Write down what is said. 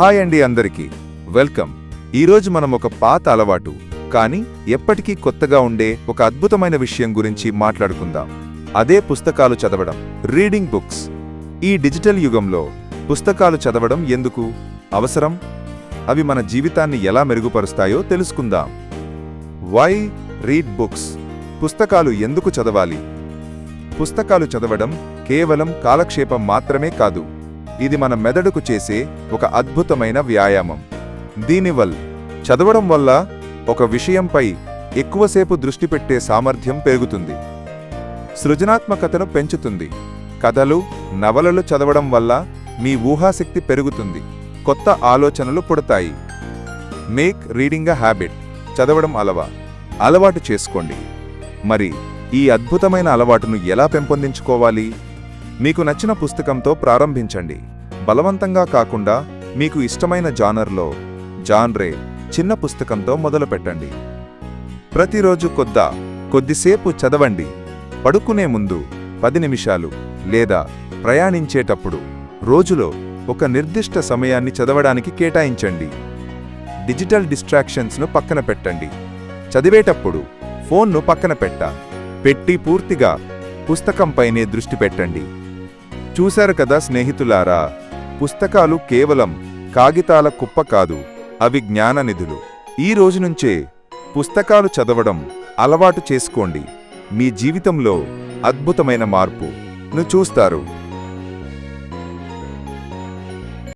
Hi అండి అందరికీ. Welcome. ఈరోజు మనం ఒక పాత అలవాటు కానీ ఎప్పటికీ కొత్తగా ఉండే ఒక అద్భుతమైన విషయం గురించి మాట్లాడుకుందాం. అదే పుస్తకాలు చదవడం రీడింగ్ బుక్స్. ఈ డిజిటల్ యుగంలో పుస్తకాలు చదవడం ఎందుకు అవసరం? అవి మన జీవితాన్ని ఎలా మెరుగుపరుస్తాయో తెలుసుకుందాం. Why read books? పుస్తకాలు ఎందుకు చదవాలి? పుస్తకాలు చదవడం కేవలం కాలక్షేపం మాత్రమే కాదు. ఇది మన మెదడుకు చేసే ఒక అద్భుతమైన వ్యాయామం. దీనివల్ల చదవడం వల్ల ఒక విషయంపై ఎక్కువసేపు దృష్టి పెట్టే సామర్థ్యం పెరుగుతుంది. సృజనాత్మకతను పెంచుతుంది. కథలు నవలలు చదవడం వల్ల మీ ఊహాశక్తి పెరుగుతుంది. కొత్త ఆలోచనలు పుడతాయి. మేక్ రీడింగ్ అ హ్యాబిట్ చదవడం అలవా. అలవాటు చేసుకోండి. మరి ఈ అద్భుతమైన అలవాటును ఎలా పెంపొందించుకోవాలి? మీకు నచ్చిన పుస్తకంతో ప్రారంభించండి. బలవంతంగా కాకుండా మీకు ఇష్టమైన జానర్లో జాన్రే చిన్న పుస్తకంతో మొదలుపెట్టండి. ప్రతిరోజు కొద్ద కొద్దిసేపు చదవండి. పడుకునే ముందు పది నిమిషాలు లేదా ప్రయాణించేటప్పుడు రోజులో ఒక నిర్దిష్ట సమయాన్ని చదవడానికి కేటాయించండి. డిజిటల్ డిస్ట్రాక్షన్స్ను పక్కన పెట్టండి. చదివేటప్పుడు ఫోన్ను పక్కన పెట్ట. పెట్టి పూర్తిగా పుస్తకంపైనే దృష్టి పెట్టండి. చూశారు కదా స్నేహితులారా? పుస్తకాలు కేవలం కాగితాల కుప్ప కాదు అవి జ్ఞాననిధులు ఈ రోజు నుంచే పుస్తకాలు చదవడం అలవాటు చేసుకోండి. మీ జీవితంలో అద్భుతమైన మార్పు. ను చూస్తారు.